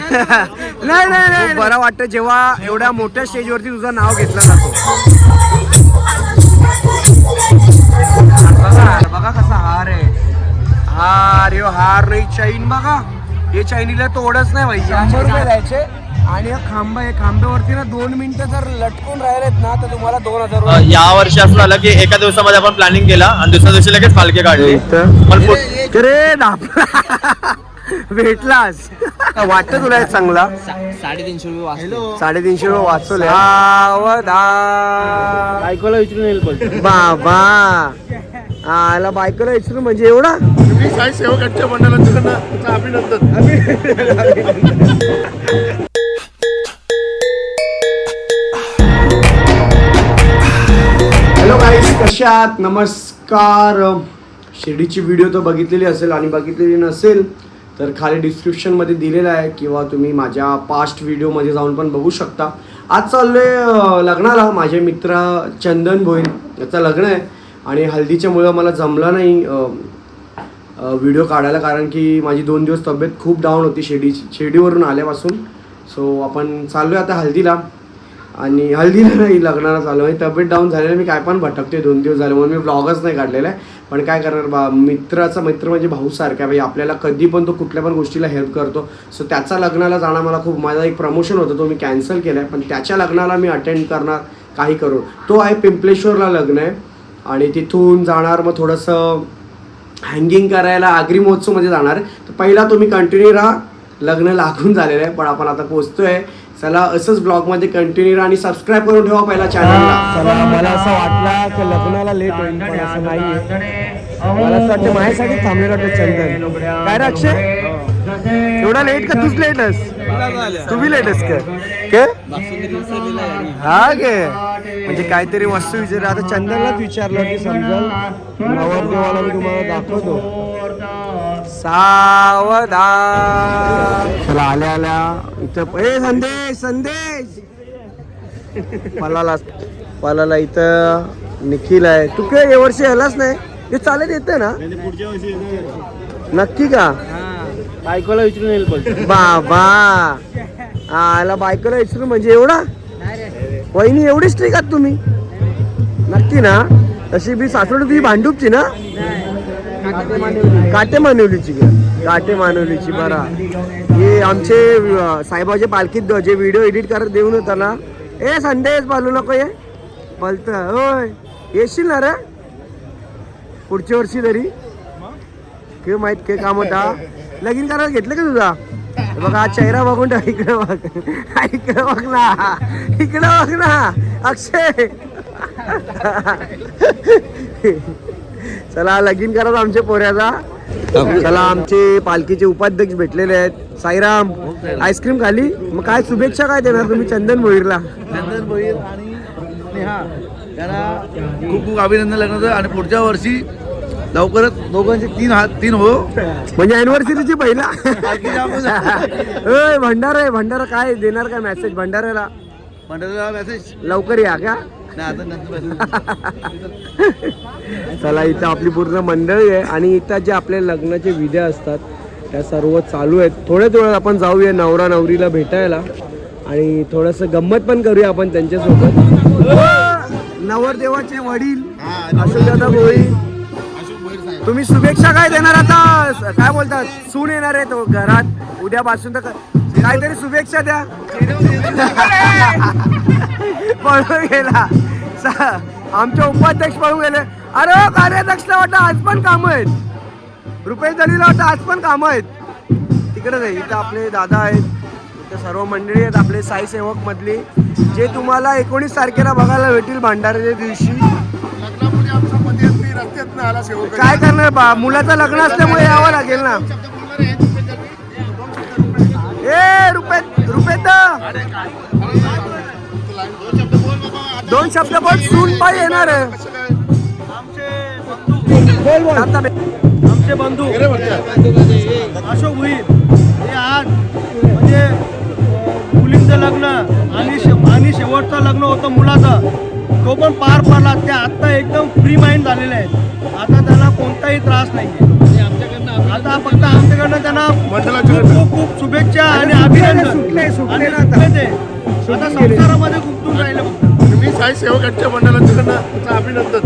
नाही नाही नाही. बरं वाटतं जेव्हा एवढ्या मोठ्या स्टेजवरती तुझं नाव घेतलं जातो. बघा बघा कसा हार आहे. हार यो हार नाही चैन बघा. हे चैनीला तोडच नाही पाहिजे शंभर रुपये द्यायचे. आणि हा खांबा आहे. खांब्यावरती ना दोन मिनिटं जर लटकून राहिलेत ना तर तुम्हाला दोन हजार अ, या वर्षी असं झालं की एका दिवसामध्ये आपण प्लॅनिंग केला आणि दुसऱ्या दिवशी लगेच पालखी काढली. पण पुढ- रे दाप भेटलास. वाटत तुला चांगला? साडेतीनशे रुपये वाचलो. साडेतीनशे रुपये वाचवले बायकोला विचारून येईल बाबा. आला बायकोला विचारून म्हणजे एवढा? मी साई सेवकांच्या मंडळाचं अभिनंदन. हॅलो गाईस कशा आहात? नमस्कार. शिर्डीची व्हिडिओ तर बघितलेली असेल आणि बघितलेली नसेल तर खाली डिस्क्रिप्शनमध्ये दिलेलं आहे किंवा तुम्ही माझ्या पास्ट व्हिडिओमध्ये जाऊन पण बघू शकता. आज चाललो आहे लग्नाला. माझे मित्र चंदन भोईर याचं लग्न आहे. आणि हल्दीच्यामुळं मला जमलं नाही व्हिडिओ काढायला कारण की माझी दोन दिवस तब्येत खूप डाऊन होती शेडी शिर्डीवरून आल्यापासून. सो आपण चाललो आहे आता हल्दीला. आणि हल्दीला नाही लग्नाला चालू आहे तब्येत डाऊन झालेलं मी काय पण भटकते दोन दिवस झाले म्हणून मी ब्लॉगच नाही काढलेला आहे. पण काय करणार बा मित्राचा मित्र म्हणजे भाऊसारखा भाई आपल्याला कधी पण तो कुठल्या पण गोष्टीला हेल्प करतो. सो त्याचा लग्नाला जाणं मला खूप माझा एक प्रमोशन होतं तो मी कॅन्सल केला आहे पण त्याच्या लग्नाला मी अटेंड करणार काही करून. तो आहे पिंपलेश्वरला लग्न आहे. आणि तिथून जाणार मग थोडंसं हँगिंग करायला आगरी महोत्सवमध्ये जाणार. आहे. तर पहिला तुम्ही कंटिन्यू राहा. लग्न लागून झालेलं आहे. पण आपण आता पोचतो आहे चला असंच ब्लॉगमध्ये कंटिन्यू राहा आणि सबस्क्राईब करून ठेवा पहिला चॅनलला चला मला असं वाटलं की लग्नाला लेट होईल पण असं नाही मला असं वाटतं माझ्यासाठी थांबलेलं वाटतं चंदन. काय रे अक्षय एवढा लेट का तूच लेटस तू बी लेटस का? के? हा गे म्हणजे काहीतरी वस्तू विचार आता चंदनलाच विचारलं की समजल. नवरदेवाला मी तुम्हाला दाखवतो. सावधान. चला आल्या आल्या. इथं ए संदेश संदेश! पलाला पलाला इथं निखिल आहे. तू काय या वर्षी आलाच नाही? हे चालत येते ना? नक्की का? बायकोला विचारून येईल पण. बाबा! आला बायकोला विचारून म्हणजे एवढा? वहिनी एवढी स्ट्रिक आहात तुम्ही? नक्की ना? तशी बी सासवड तुझी भांडूपची ना? काटे मानवलीची काटे मानवलीची बरा. हे आमचे साहेबाचे पालखीत जे व्हिडिओ एडिट करत देऊन होता ना ए संदेश बालू नको ये. बोलत होय. येशील ना रे? पुढच्या वर्षी तरी. के माहीत के काम होता? लगीन करायला घेतलं का तुझा? बघा चेहरा बघून ठेव इकडे बघ. इकडे बघ ना. इकडे बघ ना. अक्षय. चला लगीन करा आमच्या पोऱ्याचा. चला आमचे पालखीचे उपाध्यक्ष भेटलेले आहेत. साईराम आईस्क्रीम खाली. मग काय शुभेच्छा काय देणार तुम्ही चंदन भोईरला? चंदन भोईर आणि स्नेहा. त्यांना खूप खूप अभिनंदन लग्नाचं. आणि पुढच्या वर्षी लवकरच दोघांचे तीन हात तीन हो. म्हणजे अॅनिव्हर्सरीची पहिला. भंडारा आहे भंडारा. काय देणार काय मेसेज भंडाऱ्याला? मंडळाला मेसेज लवकर या का? चला इथं आपली पूर्ण मंडळी आहे आणि इथं जे आपले लग्नाचे विधी असतात त्या सर्व चालू आहेत. थोड्याच वेळात आपण जाऊया नवरा नवरीला भेटायला. आणि थोडंसं गंमत पण करूया आपण त्यांच्यासोबत. नवरदेवाचे वडील अशोकदादा तुम्ही शुभेच्छा काय देणार आता? काय बोलतात? सून येणार आहे तो घरात. उद्यापासून तर काहीतरी शुभेच्छा द्या. पळून गेला. स- आमचे उपाध्यक्ष पळून गेले. अरे हो, कार्याध्यक्षला वाटतं आज पण कामं आहेत. रुपेश दलीला वाटतं आज पण कामं आहेत. तिकडे नाही इथं आपले दादा आहेत. इथं सर्व मंडळी आहेत आपले साई सेवक मधली. जे तुम्हाला एकोणीस तारखेला बघायला भेटील भंडाऱ्याच्या दिवशी. काय करणार बा? मुलाचं लग्न असल्यामुळे यावं लागेल ना. ए रुपेत रुपेत दोन शब्द बोल सून पाय येणार. बोल बोल आता आमचे बंधू अशोक भुईर हे आज म्हणजे मुलींचं लग्न आणि शे- आणि शेवटचं लग्न होतं मुलाचं. तो पण पार पडला. ते आत्ता एकदम फ्री माइंड झालेले आहेत. आता त्याला कोणताही त्रास नाही आहे आता फक्त आमच्याकडनं त्यांना मंडळाच्या खूप खूप खूप शुभेच्छा आणि अभिनंदन. सुटले, सुटले आणि ना आता. संसारामध्ये गुंतून राहिले फक्त. मी साई सेवकांच्या मंडळाच्याकडनं अभिनंदन.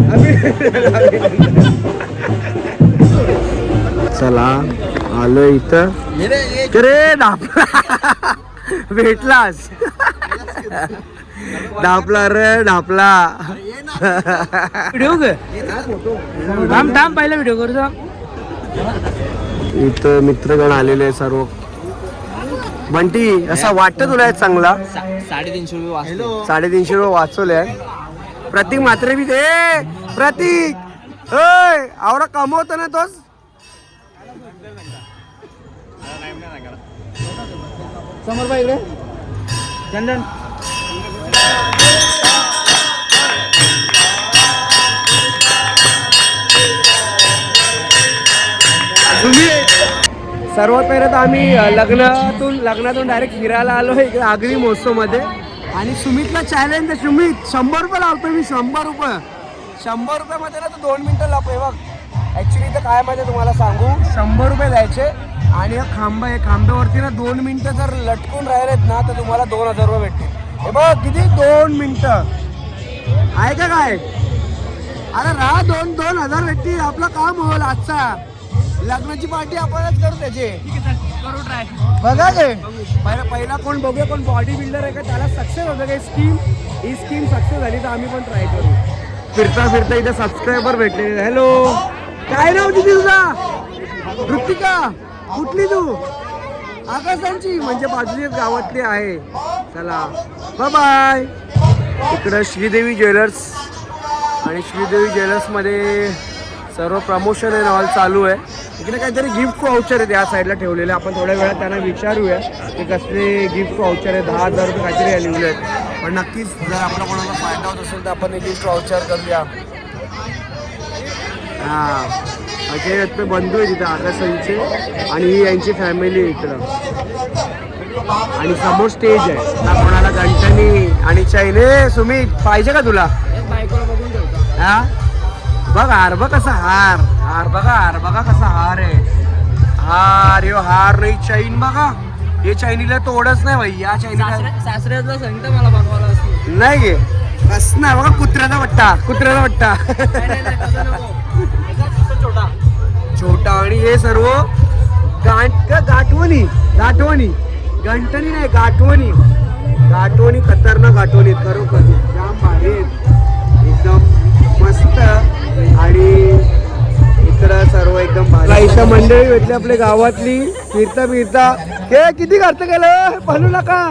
चला आलो इथं. रे ढापला भेटलास. ढापला रे ढापला व्हिडिओ थांब थांब पहिला व्हिडिओ करू थांब. इथं मित्रगण आलेले आहे सर्व. बंटी असा वाटतं तुला आहे चांगला? साडेतीनशे रुपये वाचले. साडेतीनशे रुपये वाचवले आहे प्रतीक मात्र बी दे प्रतीक! होय आवडा कमवतो ना तोच. समोर बाई इकडे. चंदन. सर्वात पहिले तर आम्ही लग्नातून लग्नातून डायरेक्ट फिरायला आलो आहे इकडे आगरी महोत्सवमध्ये. आणि सुमितला चॅलेंज आहे. सुमित शंभर रुपये लावतो मी शंभर रुपये. शंभर रुपयामध्ये ना तर दोन मिनटं लावतोय बघ. ॲक्च्युली तर काय माहिती तुम्हाला सांगू? शंभर रुपये द्यायचे. आणि हा खांबा आहे खांब्यावरती ना दोन मिनटं जर लटकून राहिलेत ना तर तुम्हाला दोन हजार रुपये भेटतील. हे बघ किती? दोन मिनटं. आहे का काय? अरे राहा दोन दोन हजार भेटतील. आपलं काम होईल आजचा. लग्नाची पार्टी आपणच करू त्याची. करू ट्राय बघा गे पहिला पहिला कोण बघूया कोण बॉडी बिल्डर आहे का? त्याला सक्सेस होतं का? स्कीम ही स्कीम सक्सेस झाली तर आम्ही पण ट्राय करू. फिरता फिरता इथे सबस्क्रायबर भेटले. हॅलो काय नाव दिदी तुझा? ऋतिका. कुठली तू? आकाशांची. म्हणजे बाजूची गावातली आहे. चला. बाय बाय इकडं श्रीदेवी ज्वेलर्स. आणि श्रीदेवी ज्वेलर्समध्ये सर्व प्रमोशन आहे ऑल चालू आहे. इकडे काहीतरी गिफ्ट वाउचर आहे त्या साईडला ठेवलेले. आपण थोड्या वेळात त्यांना विचारूया की कसले गिफ्ट वाउचर आहे दहा हजार रुपये काहीतरी लिहिले आहेत. पण नक्कीच जर आपला कोणाला फायदा होत असेल तर आपण गिफ्ट वाउचर करूया. हां. अजय दत्त बंधू आहे तिथं आकाशांचे आणि ही यांची फॅमिली इकडं. आणि समोर स्टेज आहे. ना कोणाला गंटनी आणि चैने सुमित पाहिजे का तुला? हा? बघ हार बघ कसा हार. हार बघा हार बघा कसा हार आहे. हार यो हार नाही चैन बघा. हे चैनीला तोडच नाही भाई या चैनीला सांगता मला बनवायला असतो. नाही गे. कस नाही बघा कुत्र्याचा वट्टा कुत्र्याचा वट्टा छोटा. छोटा आणि हे सर्व गाठ का गाठवणी? गाठवणी. गंटणी नाही गाठवणी. गाठवणी खतरनाक गाठवणी खरोखर. जाम भारी. एकदम मस्त. आणि इकडं सर्व एकदम भारी. इथं मंडळी भेटली आपल्या गावातली. फिरता फिरता. हे किती खर्च केलं? पालू नका.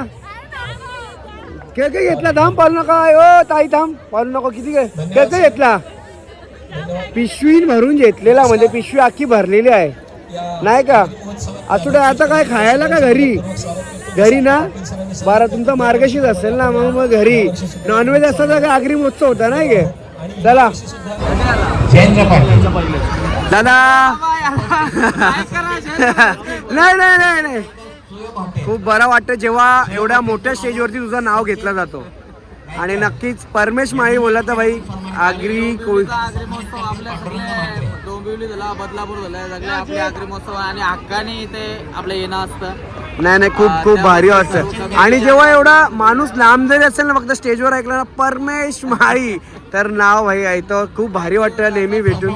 के के घेतला? थांब पालू नका. ओ ताई थांब. पालू नको किती के के घेतला? पिशवी भरून घेतलेला म्हणजे पिशवी अख्खी भरलेली आहे. नाही का? असू दे आता काय खायला का घरी? घरी ना? बारा तुमचा मार्गशीच असेल ना मग मग घरी. नॉनव्हेज असता तर काय आगरी महोत्सव होता नाही गे चला. दादा. नाही नाही नाही नाही. खूप बरं वाटतं जेव्हा एवढ्या मोठ्या स्टेजवरती तुझं नाव घेतलं जातो. आणि नक्कीच परमेश माळी बोलला तर भाई आगरी कोळी डोंबिवली झाला बदलापूर झाला सगळे आपले आगरी महोत्सव आणि हक्काने इथे आपलं येणं असतं. नाही नाही खूप खूप भारी वाटतं. आणि जेव्हा एवढा माणूस लांब जरी असेल ना फक्त स्टेजवर ऐकलं ना परमेश माळी तर नाव भाई ऐकतो खूप भारी वाटतं नेहमी भेटून.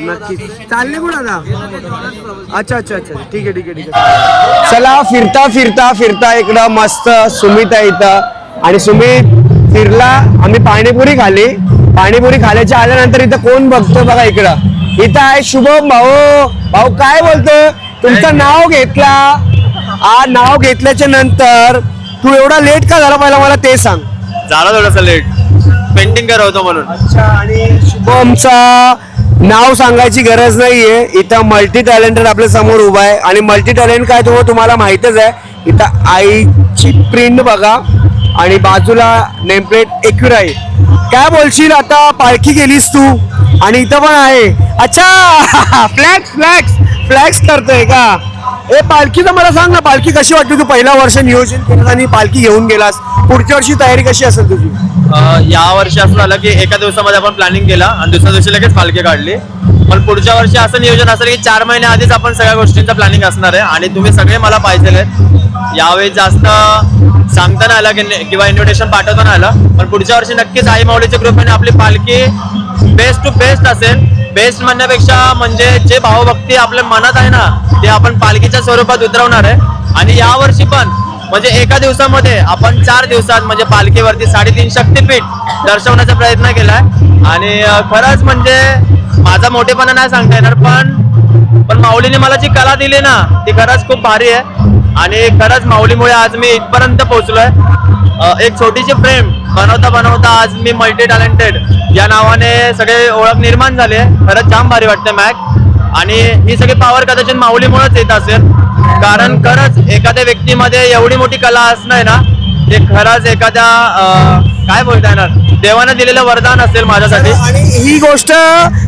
नक्कीच. चालले कुठं आता? अच्छा अच्छा अच्छा. ठीक आहे ठीक आहे ठीक आहे. चला फिरता फिरता फिरता इकडं मस्त सुमित आहे इथं. आणि सुमित फिरला. आम्ही पाणीपुरी खाली. पाणीपुरी खाल्याच्या आल्यानंतर इथं कोण बघतो बघा इकडं? इथं आहे शुभम भाऊ. भाऊ काय बोलतो? तुमचं नाव घेतला. आ नाव घेतल्याच्या नंतर तू एवढा लेट का झाला पहिला? मला ते सांग. झाला थोडंसं लेट पेंटिंग करवतो म्हणून. अच्छा आणि शुभमचा नाव सांगायची गरज नाहीये. इथं मल्टी टॅलेंटेड आपल्यासमोर उभा आहे. आणि मल्टी टॅलेंट काय तो तुम्हाला माहितच आहे. इथं आईची प्रिंट बघा. आणि बाजूला नेमप्लेट एक्युराई काय बोलशील आता? पालखी गेलीस तू? आणि इथं पण आहे. अच्छा फ्लॅक्स फ्लॅक्स फ्लॅक्स करतोय का? ए पालखीचं मला सांग ना पालखी कशी वाटते तू? पहिला वर्ष नियोजन केलं आणि पालखी घेऊन गेलास. पुढच्या वर्षी तयारी कशी असेल तुझी? या वर्षी असं झालं की एका दिवसामध्ये आपण प्लॅनिंग केला. आणि दुसऱ्या दिवशी लगेच पालखी काढली. पण पुढच्या वर्षी असं नियोजन असेल की चार महिने आधीच आपण सगळ्या गोष्टींचं प्लॅनिंग असणार आहे. आणि तुम्ही सगळे मला पाहिजे यावेळी जास्त सांगताना आलं की किंवा इन्व्हिटेशन पाठवताना आलं. पण पुढच्या वर्षी नक्कीच आई माऊलीच्या कृपेने आपली पालखी बेस्ट टू बेस्ट असेल. बेस्ट म्हणण्यापेक्षा म्हणजे जे भावभक्ती आपल्या मनात आहे ना ते आपण पालखीच्या स्वरूपात उतरवणार आहे. आणि यावर्षी पण म्हणजे एका दिवसामध्ये आपण चार दिवसात म्हणजे पालखीवरती साडेतीन शक्तीपीठ दर्शवण्याचा प्रयत्न केलाय. आणि खरंच म्हणजे माझा मोठेपणा नाही सांगता येणार पण पण माऊलीने मला जी कला दिली ना ती खरंच खूप भारी आहे. आणि खरंच माऊलीमुळे आज मी इथपर्यंत पोहोचलोय. एक छोटीशी फ्रेम बनवता बनवता आज मी मल्टी टॅलेंटेड या नावाने सगळे ओळख निर्माण झाले खरंच जाम भारी वाटते मॅक. आणि ही सगळी पावर कदाचित माऊलीमुळेच येत असेल. कारण खरंच एखाद्या व्यक्तीमध्ये एवढी मोठी कला असणं आहे ना ते खरंच एखाद्या काय बोलता येणार? देवानं दिलेलं वरदान असेल माझ्यासाठी. आणि ही गोष्ट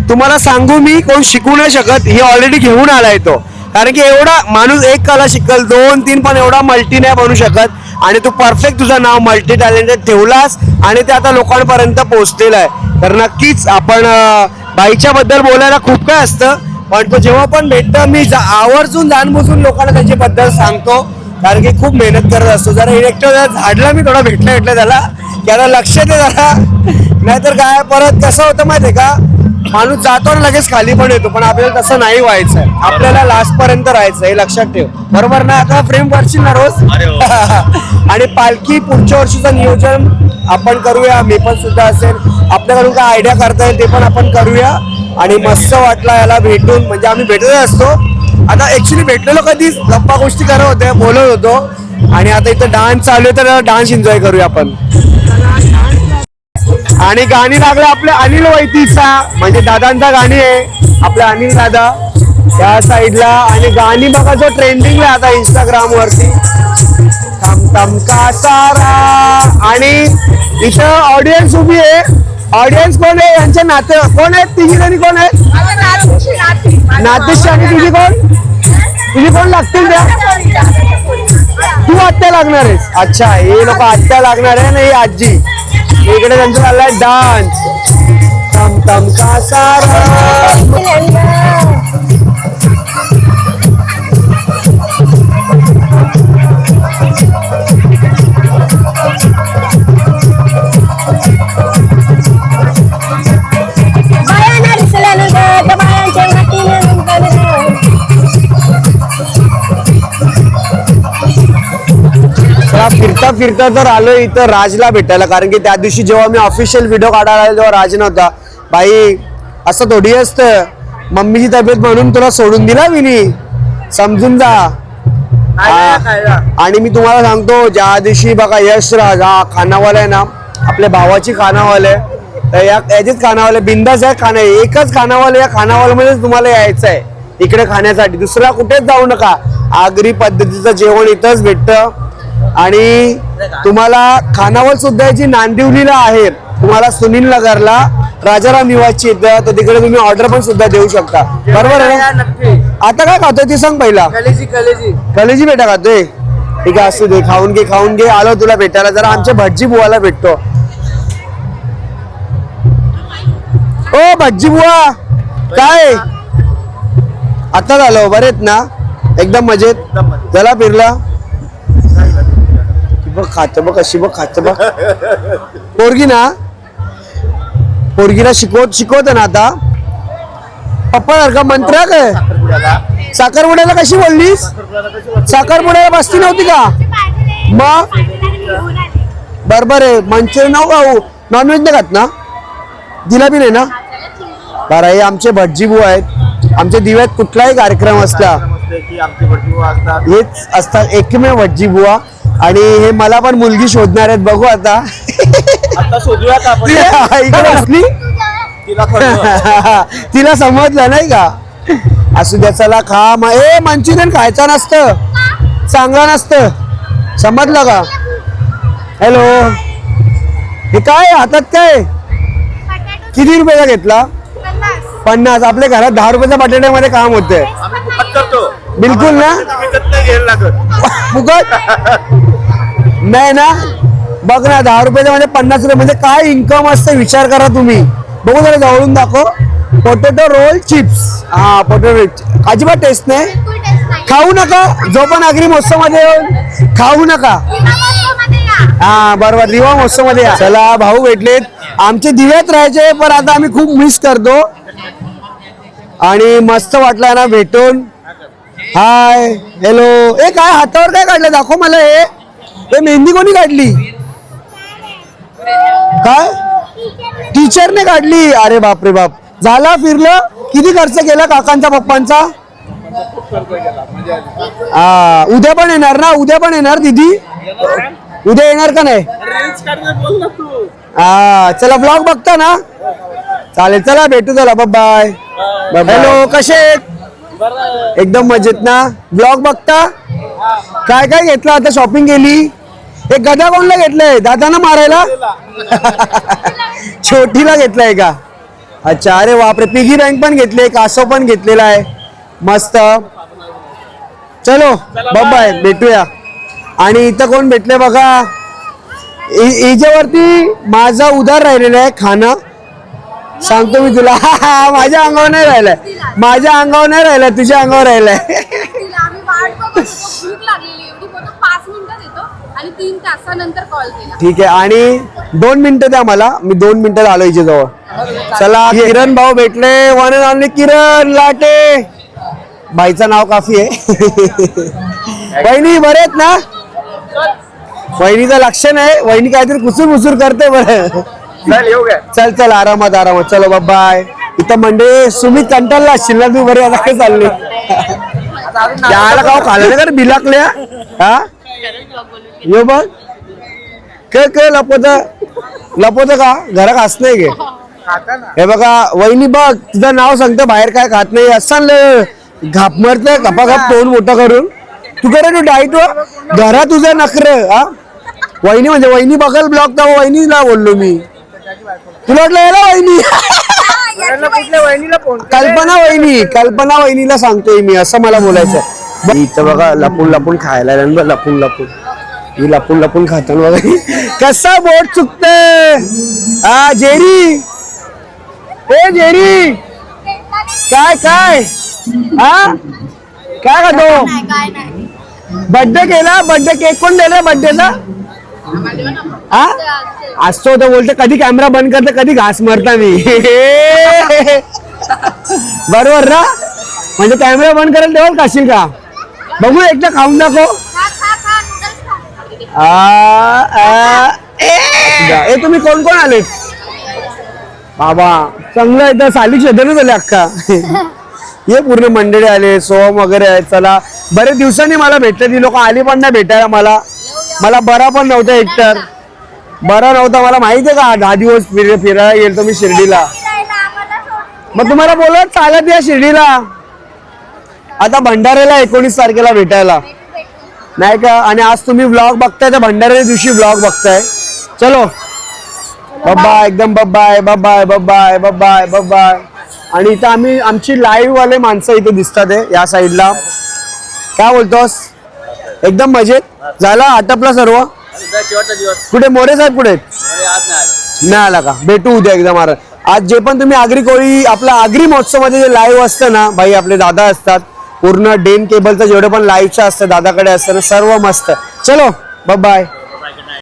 तुम्हाला सांगू मी कोण शिकू नाही शकत ही ऑलरेडी घेऊन आलाय तो. कारण की एवढा माणूस एक कला शिकल दोन तीन पण एवढा मल्टी नाही बनू शकत. आणि तू परफेक्ट तुझं नाव मल्टी टॅलेंटेड ठेवलास आणि ते आता लोकांपर्यंत पोहोचलेलं आहे. तर नक्कीच आपण बाईच्या बद्दल बोलायला खूप काय असतं पण तो जेव्हा पण भेटतं मी जा- आवर्जून जाणबुजून लोकांना त्याच्याबद्दल सांगतो. कारण की खूप मेहनत करत असतो. जरा इलेक्ट्रो झाडला मी थोडा भेटलं भेटलं त्याला त्याला लक्ष दे जरा. नाहीतर काय परत कसं होतं माहिती आहे का? माणूस जातो आणि लगेच खाली पण येतो पण आपल्याला तसं नाही व्हायचंय. आपल्याला लास्ट पर्यंत राहायचं हे लक्षात ठेव. बरोबर ना? आता फ्रेम करशील ना रोज? अरे हो. आणि पालखी पुढच्या वर्षीचं नियोजन आपण करूया मी पण सुद्धा असेल. आपल्याकडून काय आयडिया करता येईल ते पण आपण करूया. आणि मस्त वाटला याला भेटून म्हणजे आम्ही भेटत असतो. आता ऍक्च्युली भेटलेलो कधीच गप्पा गोष्टी करत होत्या बोलत होतो. आणि आता इथं डान्स चालू आहे तर डान्स एन्जॉय करूया आपण. आणि गाणी लागलं आपल्या अनिल वैतीचा. म्हणजे दादांचा गाणी आहे. आपल्या अनिल दादा त्या साईडला. आणि गाणी बघा जो ट्रेंडिंग आहे आता इंस्टाग्राम वरती. सारा. आणि इथं ऑडियन्स उभी आहे. ऑडियन्स कोण आहे? यांचे नाते कोण आहेत? तिघी जणी कोण आहेत? नातेश आणि तुझी कोण? तुझी कोण लागतील त्या? तू आत्या लागणार आहेस. अच्छा हे लोक आत्या लागणार आहे ना ही आजी. इकडे त्यांचं चाललाय डान्स तम तम का सारा चला फिरता फिरता तर आलो इथं राजला भेटायला. कारण की त्या दिवशी जेव्हा मी ऑफिशियल व्हिडिओ काढायला आलो तेव्हा राज नव्हता. बाई असं थोडी असतं. मम्मीची तब्येत म्हणून तुला सोडून दिला विनी. समजून जा. आणि मी तुम्हाला सांगतो ज्या दिवशी बघा यश राज हा खानावाला आहे ना आपल्या भावाची खानावाला आहे. तर या याचेच खानावाले बिंदास आहे खाना एकच खानावाला या खानावाल्यामध्येच तुम्हाला यायचं आहे. इकडे खाण्यासाठी. दुसरा कुठेच जाऊ नका. आगरी पद्धतीचं जेवण इथंच भेटतं. आणि तुम्हाला खानावळ सुद्धा याची नांदिवलीला आहे तुम्हाला सुनील नगरला राजाराम निवासची तर तिकडे तुम्ही ऑर्डर पण सुद्धा देऊ शकता. बरोबर आहे? आता काय खातोय ते सांग पहिला. कलेजी कलेजी. कलेजी बेटा खातोय? ठीक आहे असू दे खाऊन घे खाऊन घे. आलो तुला भेटायला जरा आमच्या भटजी बुवाला भेटतो. ओ भटजी बुवा काय? आता झालं बरे आहेत ना? एकदम मजेत. चला फिरला. बघ खात बघ कशी बघ खात बघ. पोरगी ना पोरगीला शिकवत शिकवत ना आता. पप्पा सारखा मंत्र काय? साखरपुड्याला. कशी बोललीस? साखरपुड्याला बसती नव्हती का? मग? बरोबर आहे. मंचुरियन नाव खाऊ नॉनव्हेज नाही खात ना? जिलाबी नाही ना? बरं हे आमचे भटजी आहेत. आमच्या दिव्यात कुठलाही कार्यक्रम असला हेच असतात. एकमेव भटजी बुवा. आणि हे मला पण मुलगी शोधणार आहेत बघू आता. आता शोधूयात आपण. इकडे असली तिला समजलं नाही का? असू द्या चला खा. मग ए मंचुरियन खायचं नसतं. चांगलं नसतं. समजलं का? हॅलो. हे काय हातात काय? किती रुपयाचा घेतला? पन्नास. आपल्या घरात दहा रुपयाच्या बटाट्यामध्ये काम होतंय. बिलकुल ना? फुकट? नाही ना? बघ ना दहा रुपयाच्या मध्ये पन्नास रुपये. म्हणजे काय इन्कम असतं विचार करा तुम्ही. बघू जरा जवळून दाखव. पोटॅटो रोल चिप्स हा पोटॅटो अजिबात टेस्ट नाही. खाऊ नका. जो पण आगरी महोत्सवमध्ये येऊन खाऊ नका. हा बरोबर. रिवा महोत्सवमध्ये या. चला भाऊ भेटलेत. आमचे दिवेत राहायचे पण आता आम्ही खूप मिस करतो. आणि मस्त वाटलं ना भेटून. हाय हॅलो ए काय हातावर काय काढलं? दाखव मला हे. हे मेहंदी कोणी काढली? काय? टीचरने काढली. अरे बापरे बाप. झाला फिरलं? किती खर्च केला काकांचा पप्पांचा? हा उद्या पण येणार ना? उद्या पण येणार दिदी? उद्या येणार का नाही? हा चला ब्लॉग बघता ना? चालेल चला भेटू चला. बाय हॅलो कसे आहेत? एकदम मजेत ना? ब्लॉग बघता? काय काय घेतलं आता शॉपिंग केली एक गदा कोणला घेतलंय? दादाना मारायला? छोटीला घेतलाय का? अच्छा अरे बापरे पिगी बँक पण घेतली कासव पण घेतलेला आहे. मस्त. चलो बाय भेटूया. आणि इथं कोण भेटले बघा? हिच्यावरती माझा उधार राहिलेला आहे खाणं सांगतो मी तुला. माझ्या अंगावर नाही राहिलाय. माझ्या अंगावर नाही राहिलाय तुझ्या अंगावर राहिलाय. आणि तीन तासानंतर कॉल केला. ठीक आहे आणि दोन मिनिटं द्या मला मी दोन मिनिटात आलो हिच्या जवळ. चला किरण भाऊ भेटले वन ऑनली किरण लाटे. बाईचं नाव काफी आहे. वहिनी बरे आहेत ना? वहिनीचं लक्ष नाही वहिनी काहीतरी कुसूर मुसूर करते बरं. चल चल आरामात आरामात. चलो बाय इथं म्हणजे सुमित कंटाळला ना तू बरे आता काय चालले त्याला का खाल्लं कर बिलाकल्या? हा? यो बघ काय काय लपवत लपवत का? घरात नाही गे. हे बघा वहिनी बघ तुझं नाव सांगतं बाहेर काय खात नाही. असं घाप मरत गपागप तोंड मोठं करून. तू करे तू डाईट घरा तुझं नखर हा? वहिनी म्हणजे वहिनी बघल ब्लॉक तर वहिनीला बोललो मी. तुला वाटलं याला वहिनी? कल्पना वहिनी कल्पना वहिनीला सांगतोय मी असं मला बोलायचं इथं बघा लपून लपून खायला लपून लपून ही लपून लपून खाताना बघा कसा बोट चुकतंय? हा जेरी? ए जेरी? काय काय? हा काय खातो? बड्डे बर्थडे केला? बर्थडे केक कोण दिला बड्डेचा हा असतो तर बोलतो कधी कॅमेरा बंद करते कधी घास मारता मी. बरोबर ना? म्हणजे कॅमेरा बंद करेल तेव्हाच खाशील का? बघू एकदा खाऊन दाखव खा खा खा नूडल्स खा आ, आ, ए! तुम्ही कोण कोण आले? बाबा चांगलं आहे तर साली शेजारी झाले अख्खा ये पूर्ण मंडळी आले सोम वगैरे आहे चला. बरेच दिवसांनी मला भेटले ती लोक आली पण नाही भेटायला मला. मला बरा पण नव्हता एकतर. बरा नव्हता मला माहिती आहे का दहा दिवस फिर फिरायला येईल तुम्ही मी शिर्डीला. मग तुम्हाला बोलत चालत या शिर्डीला. आता भंडाऱ्याला एकोणीस तारखेला भेटायला. नाही का? आणि आज तुम्ही ब्लॉग बघताय तर भंडाऱ्या दिवशी ब्लॉग बघताय. चलो. बाय एकदम bye bye bye bye bye आणि इथं आम्ही आमची लाईव्ह वाले माणसं इथे दिसतात आहे या साईडला काय बोलतोस? एकदम मजेत? झाला आटपला सर्व? कुठे? मोरे साहेब कुठे? नाही आला का? भेटू उद्या एकदम आज जे पण तुम्ही आगरी कोळी आपला आगरी महोत्सवमध्ये जे लाईव्ह असतं ना भाई आपले दादा असतात. पूर्ण डेन केबलचं जेवढे पण लाईटचं असतं दादाकडे असतं ना सर्व मस्त. चलो बाय